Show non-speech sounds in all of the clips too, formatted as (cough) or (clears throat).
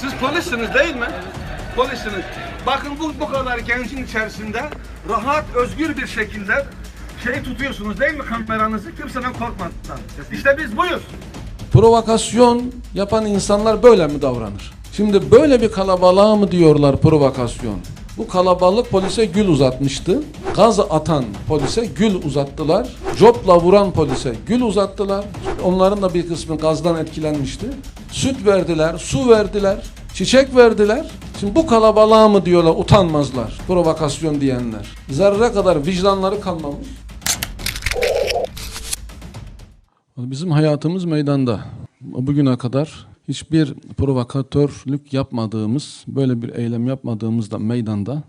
Siz polissiniz değil mi? Polissiniz. Bakın bu, bu kadar gencin içerisinde rahat, özgür bir şekilde şey tutuyorsunuz değil mi kameranızı kimseden korkmadan. İşte biz buyuz. Provokasyon yapan insanlar böyle mi davranır? Şimdi böyle bir kalabalığa mı diyorlar provokasyon? Bu kalabalık polise gül uzatmıştı. Gaz atan polise gül uzattılar. Copla vuran polise gül uzattılar. Onların da bir kısmı gazdan etkilenmişti. Süt verdiler, su verdiler, çiçek verdiler. Şimdi bu kalabalığa mı diyorlar utanmazlar provokasyon diyenler. Zerre kadar vicdanları kalmamış. Bizim hayatımız meydanda. Bugüne kadar hiçbir provokatörlük yapmadığımız, böyle bir eylem yapmadığımız da meydanda.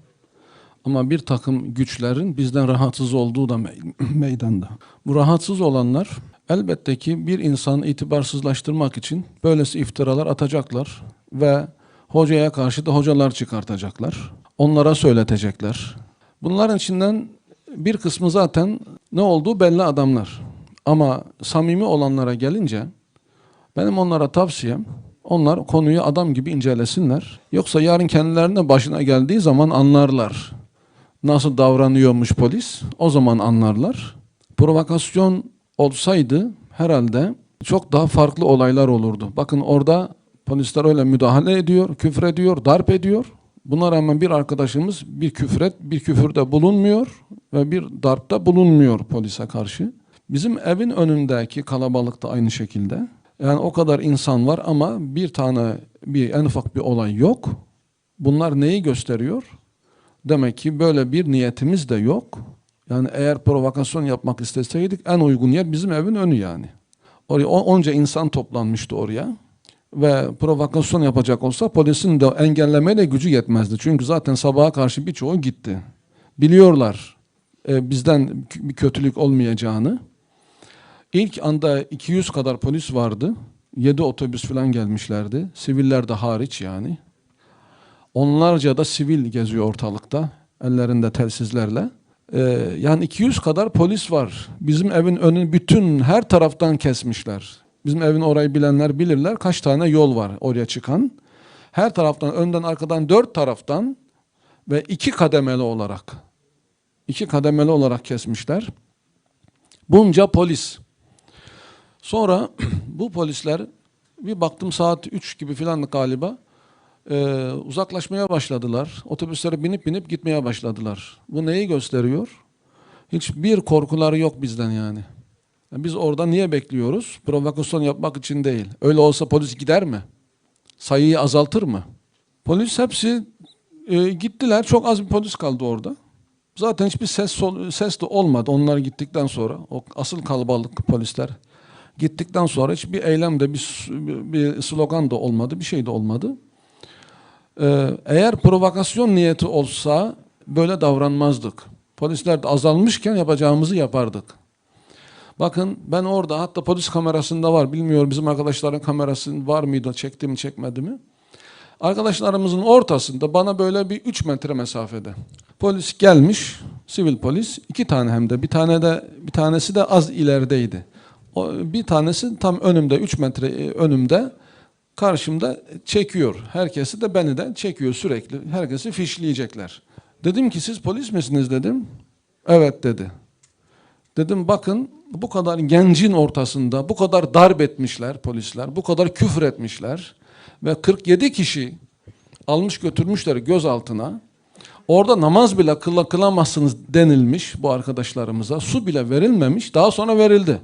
Ama bir takım güçlerin bizden rahatsız olduğu da me- (laughs) meydanda. Bu rahatsız olanlar elbette ki bir insanı itibarsızlaştırmak için böylesi iftiralar atacaklar ve hocaya karşı da hocalar çıkartacaklar. Onlara söyletecekler. Bunların içinden bir kısmı zaten ne olduğu belli adamlar. Ama samimi olanlara gelince benim onlara tavsiyem onlar konuyu adam gibi incelesinler. Yoksa yarın kendilerine başına geldiği zaman anlarlar. Nasıl davranıyormuş polis o zaman anlarlar. Provokasyon olsaydı herhalde çok daha farklı olaylar olurdu. Bakın orada polisler öyle müdahale ediyor, küfür ediyor, darp ediyor. Buna rağmen bir arkadaşımız bir küfret, bir küfürde bulunmuyor ve bir darpta bulunmuyor polise karşı. Bizim evin önündeki kalabalık da aynı şekilde. Yani o kadar insan var ama bir tane bir en ufak bir olay yok. Bunlar neyi gösteriyor? Demek ki böyle bir niyetimiz de yok. Yani eğer provokasyon yapmak isteseydik en uygun yer bizim evin önü yani. Oraya onca insan toplanmıştı oraya. Ve provokasyon yapacak olsa polisin de engellemeye de gücü yetmezdi. Çünkü zaten sabaha karşı birçoğu gitti. Biliyorlar e, bizden bir kötülük olmayacağını. İlk anda 200 kadar polis vardı. 7 otobüs falan gelmişlerdi. Siviller de hariç yani. Onlarca da sivil geziyor ortalıkta. Ellerinde telsizlerle. Ee, yani 200 kadar polis var. Bizim evin önünü bütün her taraftan kesmişler. Bizim evin orayı bilenler bilirler. Kaç tane yol var oraya çıkan. Her taraftan, önden, arkadan, dört taraftan ve iki kademeli olarak. iki kademeli olarak kesmişler. Bunca polis. Sonra (clears throat) bu polisler bir baktım saat 3 gibi filan galiba e, uzaklaşmaya başladılar. Otobüslere binip binip gitmeye başladılar. Bu neyi gösteriyor? Hiçbir korkuları yok bizden yani. Yani Biz orada niye bekliyoruz? Provokasyon yapmak için değil. Öyle olsa polis gider mi? Sayıyı azaltır mı? Polis hepsi e, gittiler. Çok az bir polis kaldı orada. Zaten hiçbir ses sol- ses de olmadı onlar gittikten sonra. O asıl kalabalık polisler gittikten sonra hiçbir eylemde bir, s- bir slogan da olmadı, bir şey de olmadı. Ee, eğer provokasyon niyeti olsa böyle davranmazdık. Polisler de azalmışken yapacağımızı yapardık. Bakın ben orada hatta polis kamerasında var. Bilmiyorum bizim arkadaşların kamerası var mıydı, çekti mi çekmedi mi? Arkadaşlarımızın ortasında bana böyle bir 3 metre mesafede. Polis gelmiş, sivil polis. iki tane hem de. Bir tane de bir tanesi de az ilerideydi. O, bir tanesi tam önümde 3 metre e, önümde karşımda çekiyor. Herkesi de beni de çekiyor sürekli. Herkesi fişleyecekler. Dedim ki siz polis misiniz dedim. Evet dedi. Dedim bakın bu kadar gencin ortasında bu kadar darp etmişler polisler, bu kadar küfür etmişler ve 47 kişi almış götürmüşler gözaltına. Orada namaz bile kıla kılamazsınız denilmiş bu arkadaşlarımıza. Su bile verilmemiş, daha sonra verildi.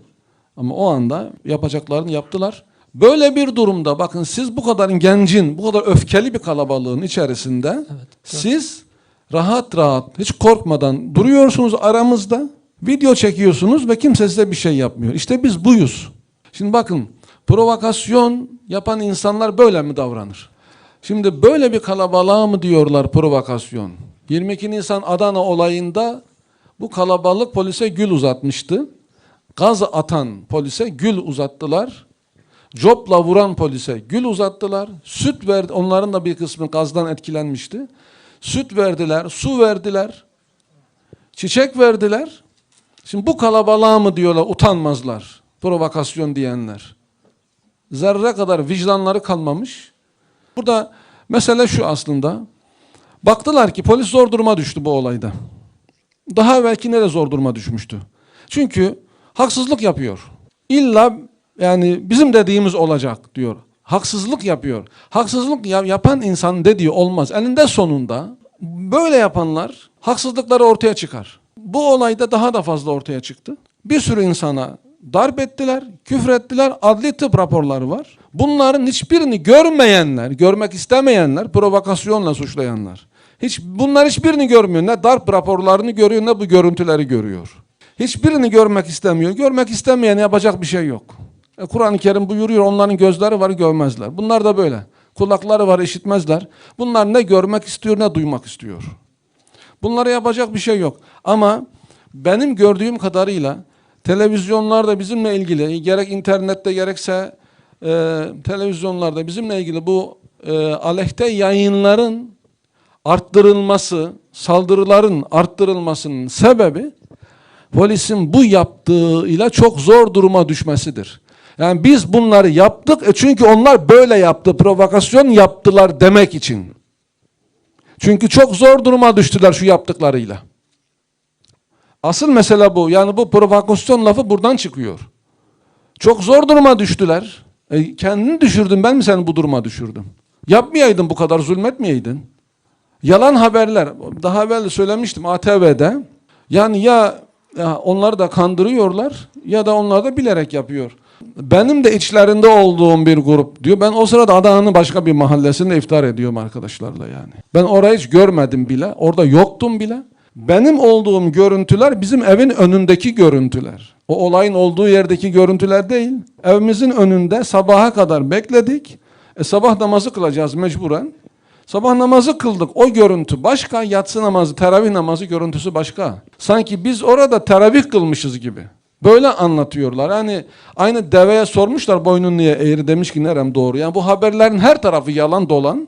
Ama o anda yapacaklarını yaptılar. Böyle bir durumda bakın siz bu kadar gencin, bu kadar öfkeli bir kalabalığın içerisinde siz rahat rahat, hiç korkmadan duruyorsunuz aramızda. Video çekiyorsunuz ve kimse size bir şey yapmıyor. İşte biz buyuz. Şimdi bakın provokasyon yapan insanlar böyle mi davranır? Şimdi böyle bir kalabalığa mı diyorlar provokasyon? 22 Nisan Adana olayında bu kalabalık polise gül uzatmıştı. Gaz atan polise gül uzattılar. Copla vuran polise gül uzattılar. Süt verdi. Onların da bir kısmı gazdan etkilenmişti. Süt verdiler, su verdiler. Çiçek verdiler. Şimdi bu kalabalığa mı diyorlar utanmazlar. Provokasyon diyenler. Zerre kadar vicdanları kalmamış. Burada mesele şu aslında. Baktılar ki polis zor duruma düştü bu olayda. Daha evvelki de zor duruma düşmüştü. Çünkü haksızlık yapıyor. İlla yani bizim dediğimiz olacak diyor. Haksızlık yapıyor. Haksızlık ya- yapan insan dediği olmaz. Eninde sonunda böyle yapanlar haksızlıkları ortaya çıkar. Bu olayda daha da fazla ortaya çıktı. Bir sürü insana darp ettiler, küfür ettiler, adli tıp raporları var. Bunların hiçbirini görmeyenler, görmek istemeyenler, provokasyonla suçlayanlar. Hiç bunlar hiçbirini görmüyor. Ne darp raporlarını görüyor ne bu görüntüleri görüyor. Hiçbirini görmek istemiyor. Görmek istemeyen yapacak bir şey yok. E, Kur'an-ı Kerim buyuruyor onların gözleri var görmezler. Bunlar da böyle. Kulakları var işitmezler. Bunlar ne görmek istiyor ne duymak istiyor. Bunlara yapacak bir şey yok. Ama benim gördüğüm kadarıyla televizyonlarda bizimle ilgili gerek internette gerekse e, televizyonlarda bizimle ilgili bu e, aleyhte yayınların arttırılması, saldırıların arttırılmasının sebebi polisin bu yaptığıyla çok zor duruma düşmesidir. Yani biz bunları yaptık e çünkü onlar böyle yaptı, provokasyon yaptılar demek için. Çünkü çok zor duruma düştüler şu yaptıklarıyla. Asıl mesele bu. Yani bu provokasyon lafı buradan çıkıyor. Çok zor duruma düştüler. E, kendini düşürdün ben mi seni bu duruma düşürdüm? Yapmayaydın bu kadar zulmetmeyeydin. Yalan haberler. Daha evvel söylemiştim ATV'de. Yani ya, ya onları da kandırıyorlar ya da onlar da bilerek yapıyor. Benim de içlerinde olduğum bir grup diyor. Ben o sırada Adana'nın başka bir mahallesinde iftar ediyorum arkadaşlarla yani. Ben orayı hiç görmedim bile. Orada yoktum bile. Benim olduğum görüntüler bizim evin önündeki görüntüler. O olayın olduğu yerdeki görüntüler değil. Evimizin önünde sabaha kadar bekledik. E, sabah namazı kılacağız mecburen. Sabah namazı kıldık. O görüntü başka, yatsı namazı, teravih namazı görüntüsü başka. Sanki biz orada teravih kılmışız gibi. Böyle anlatıyorlar. Yani aynı deveye sormuşlar boynun niye eğri demiş ki nerem doğru. Yani bu haberlerin her tarafı yalan dolan.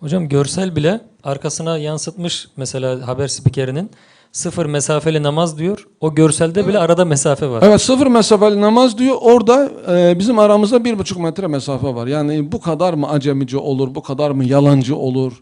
Hocam görsel bile arkasına yansıtmış mesela haber spikerinin sıfır mesafeli namaz diyor. O görselde bile arada mesafe var. Evet sıfır mesafeli namaz diyor. Orada e, bizim aramızda bir buçuk metre mesafe var. Yani bu kadar mı acemici olur, bu kadar mı yalancı olur?